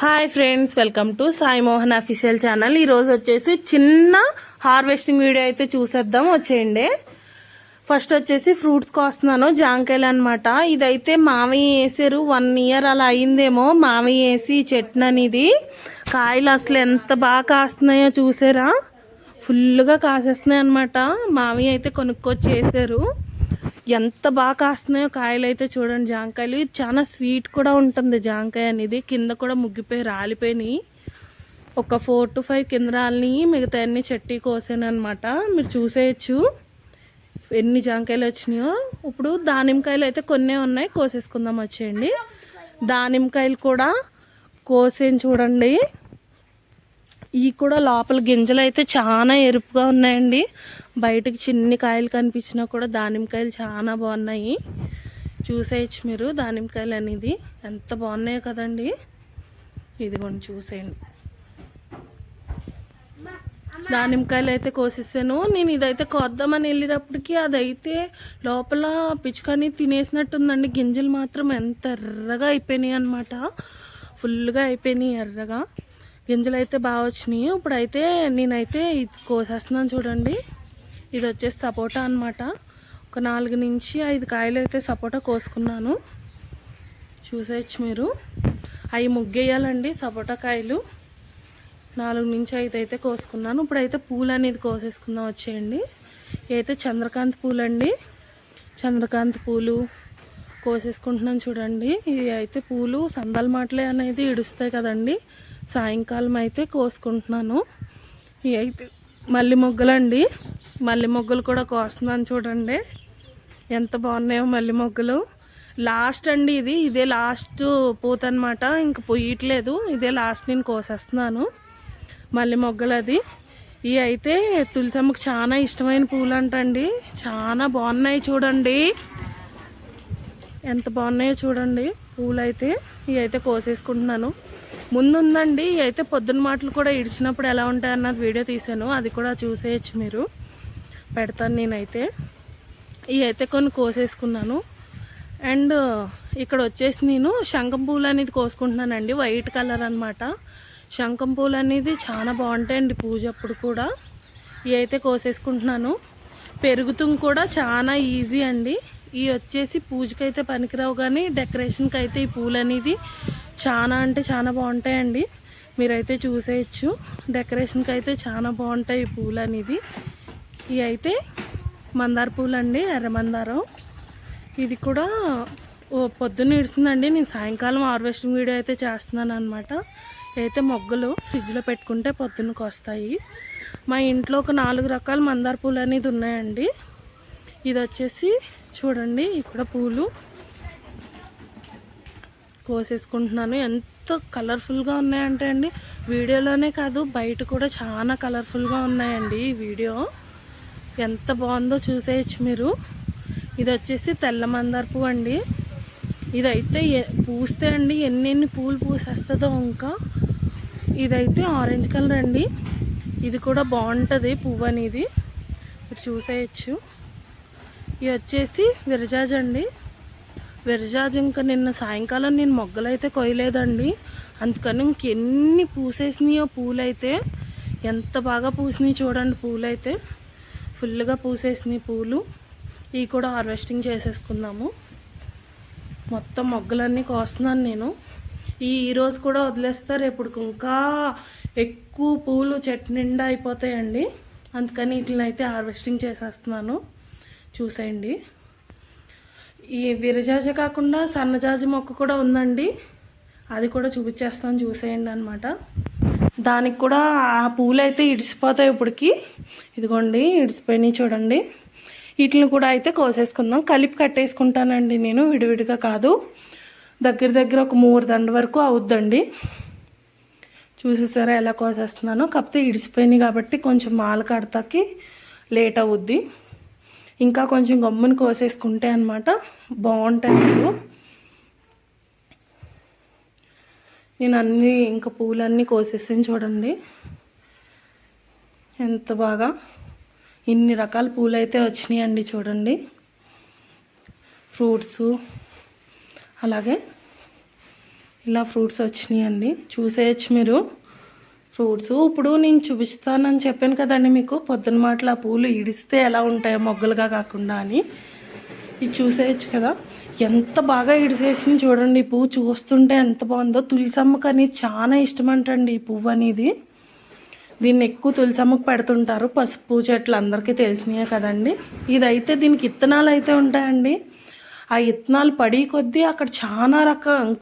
Hi friends welcome to Sai Mohan official channel ఈరోజు వచ్చేసి చిన్న హార్వెస్టింగ్ వీడియో అయితే చూసేద్దాం. వచ్చేయండి. ఫస్ట్ వచ్చేసి ఫ్రూట్స్ కోస్తున్నాను. జాంకాయలు అనమాట ఇదైతే మామయ్య వేసారు. వన్ ఇయర్ అలా అయిందేమో. మామయ్య వేసి చెట్ననిది. కాయలు అసలు ఎంత బాగా కాస్తున్నాయో చూసారా? ఫుల్గా కాసేస్తున్నాయి అనమాట మామయ్య అయితే కొనుక్కొచ్చి వేసారు ఎంత బాగా కాస్తున్నాయో కాయలు అయితే చూడండి జాంకాయలు. ఇది చాలా స్వీట్ కూడా ఉంటుంది జాంకాయ అనేది. కింద కూడా ముగ్గిపోయి రాలిపోయినాయి. ఒక ఫోర్ టు ఫైవ్ కింద రాలిని మిగతా అన్ని చెట్టి కోసానమాట మీరు చూసేయచ్చు. ఎన్ని జాంకాయలు వచ్చినాయో. ఇప్పుడు దానిమ్మకాయలు అయితే కొన్నే ఉన్నాయి. కోసేసుకుందాం వచ్చేయండి. దానిమ్మకాయలు కూడా కోసేని చూడండి. ఈ కూడా లోపల గింజలు అయితే చాలా ఎరుపుగా ఉన్నాయండి. బయటకి చిన్ని కాయలు కనిపించినా కూడా దానిమ్మకాయలు చాలా బాగున్నాయి. చూసేయచ్చు మీరు దానిమ్మకాయలు అనేది. ఎంత బాగున్నాయో కదండి. ఇదిగోండి చూసేయండి. దానిమ్మకాయలు అయితే కోసిస్తాను నేను ఇదైతే కోద్దామని వెళ్ళేటప్పటికి అదైతే లోపల పిచ్చుకని తినేసినట్టుందండి. గింజలు మాత్రం ఎంత ఎర్రగా అయిపోయినాయి అనమాట ఫుల్గా అయిపోయినాయి ఎర్రగా. గింజలు అయితే బాగా వచ్చినాయి. ఇప్పుడైతే నేనైతే ఇది కోసేస్తున్నాను చూడండి. ఇది వచ్చేసి సపోటా అనమాట ఒక నాలుగు నుంచి ఐదు కాయలు అయితే సపోటా కోసుకున్నాను. చూసేయచ్చు మీరు. అవి ముగ్గేయాలండి సపోటా కాయలు. నాలుగు నుంచి ఐదు అయితే కోసుకున్నాను. ఇప్పుడైతే పూలు అనేది కోసేసుకుందాం వచ్చేయండి. అయితే చంద్రకాంత్ పూలు అండి చంద్రకాంత్ పూలు కోసేసుకుంటున్నాను చూడండి. ఇది అయితే పూలు సందల మాటలే అనేది ఇడుస్తాయి కదండి. సాయంకాలం అయితే కోసుకుంటున్నాను. ఇవి అయితే మల్లె మొగ్గలండి. మల్లె మొగ్గలు కూడా కోస్తున్నాను చూడండి. ఎంత బాగున్నాయో మల్లె మొగ్గలు. లాస్ట్ అండి ఇది. ఇదే లాస్ట్ పూత అనమాట ఇంక పొయ్యట్లేదు ఇదే లాస్ట్ నేను కోసేస్తున్నాను. మల్లె మొగ్గలు అది. ఇవి అయితే తులసమ్మకి చాలా ఇష్టమైన పూలు అంటండి చాలా బాగున్నాయి చూడండి. ఎంత బాగున్నాయో చూడండి పూలు అయితే ఇవి అయితే కోసేసుకుంటున్నాను. ముందుందండి. ఇవి అయితే పొద్దున్న మాటలు కూడా ఇడిచినప్పుడు ఎలా ఉంటాయన్నది వీడియో తీసాను అది కూడా చూసేయచ్చు మీరు. పెడతాను నేనైతే. ఇవి అయితే కొన్ని కోసేసుకున్నాను. అండ్ ఇక్కడ వచ్చేసి నేను శంఖం పూలు అనేది కోసుకుంటున్నానండి. వైట్ కలర్ అనమాట శంఖం పూలు అనేది చాలా బాగుంటాయండి పూజ అప్పుడు కూడా. ఇవి అయితే కోసేసుకుంటున్నాను. పెరుగుతుం కూడా చాలా ఈజీ అండి. ఇవి వచ్చేసి పూజకైతే పనికిరావు కానీ డెకరేషన్కి అయితే ఈ పూలు అనేది చాలా అంటే చాలా బాగుంటాయండి. మీరైతే చూసేయచ్చు. డెకరేషన్కి అయితే చాలా బాగుంటాయి ఈ పూలు అనేది. ఇవి అయితే మందార పూలు అండి ఎర్ర మందారం. ఇది కూడా ఓ పొద్దున్న ఇడుస్తుందండి నేను సాయంకాలం హార్వెస్టింగ్ వీడియో అయితే చేస్తున్నాను అనమాట అయితే మొగ్గలు ఫ్రిడ్జ్లో పెట్టుకుంటే పొద్దున్నకు వస్తాయి. మా ఇంట్లో ఒక నాలుగు రకాల మందార పూలు అనేది ఉన్నాయండి. ఇది వచ్చేసి చూడండి ఇక్కడ పూలు. కోసేసుకుంటున్నాను. ఎంత కలర్ఫుల్గా ఉన్నాయంటే అండి వీడియోలోనే కాదు బయట కూడా చాలా కలర్ఫుల్గా ఉన్నాయండి ఈ వీడియో. ఎంత బాగుందో చూసేయచ్చు మీరు. ఇది వచ్చేసి తెల్ల మందార పువ్వు అండి. ఇదైతే పూస్తే అండి ఎన్ని పూలు పూసేస్తుందో ఇంకా ఇదైతే ఆరెంజ్ కలర్ అండి. ఇది కూడా బాగుంటుంది పువ్వు అనేది. మీరు చూసేయచ్చు. ఇది వచ్చేసి విరజాజ్ అండి. విరజాజ్ ఇంకా నిన్న సాయంకాలం నేను మొగ్గలు అయితే కొయ్యలేదండి. అందుకని ఇంకెన్ని పూసేసినాయో పూలైతే ఎంత బాగా పూసినాయి చూడండి పూలైతే. ఫుల్గా పూసేసినాయి పూలు. ఇవి కూడా హార్వెస్టింగ్ చేసేసుకుందాము. మొత్తం మొగ్గలన్నీ కోస్తున్నాను నేను. ఈ ఈరోజు కూడా వదిలేస్తే రేపు ఇంకా ఎక్కువ పూలు చెట్టు నిండా అయిపోతాయండి. అందుకని వీటిని అయితే హార్వెస్టింగ్ చేసేస్తున్నాను. చూసేయండి. ఈ విరజాజ కాకుండా సన్నజాజి మొక్క కూడా ఉందండి. అది కూడా చూపించేస్తాను చూసేయండి అనమాట దానికి కూడా ఆ పూలు అయితే ఇడిసిపోతాయి ఇప్పటికి. ఇదిగోండి ఇడిసిపోయినాయి చూడండి. వీటిని కూడా అయితే కోసేసుకుందాం. కలిపి కట్టేసుకుంటానండి నేను విడివిడిగా కాదు. దగ్గర దగ్గర ఒక మూడు దండ వరకు అవుద్దండి. చూసేసారా ఎలా కోసేస్తున్నానో. కాకపోతే ఇడిసిపోయినాయి కాబట్టి కొంచెం మాల కడతాకి లేట్ అవుద్ది. ఇంకా కొంచెం గమ్ముని కోసేసుకుంటే అనమాట బాగుంటాయి నేను అన్నీ ఇంకా పూలన్నీ కోసేసాను చూడండి. ఎంత బాగా? ఇన్ని రకాల పూలు అయితే వచ్చినాయండి చూడండి. ఫ్రూట్స్. అలాగే ఇలా ఫ్రూట్స్ వచ్చినాయండి. చూసేయచ్చు మీరు. ఫ్రూట్స్. ఇప్పుడు నేను చూపిస్తానని చెప్పాను కదండి మీకు. పొద్దున మాటలు ఆ పూలు ఇడిస్తే ఎలా ఉంటాయో మొగ్గలుగా కాకుండా అని. ఇది చూసేయచ్చు కదా. ఎంత బాగా ఇడిసేసింది చూడండి. ఈ పువ్వు చూస్తుంటే ఎంత బాగుందో. తులసమ్మకి అనేది చాలా ఇష్టం అంటండి ఈ పువ్వు అనేది. దీన్ని ఎక్కువ తులసమ్మకు పెడుతుంటారు. పసుపు చెట్లు అందరికీ తెలిసినాయే కదండి. ఇదైతే దీనికి ఇత్తనాలు అయితే ఉంటాయండి. ఆ ఇత్తనాలు పడి కొద్దీ అక్కడ చాలా రకం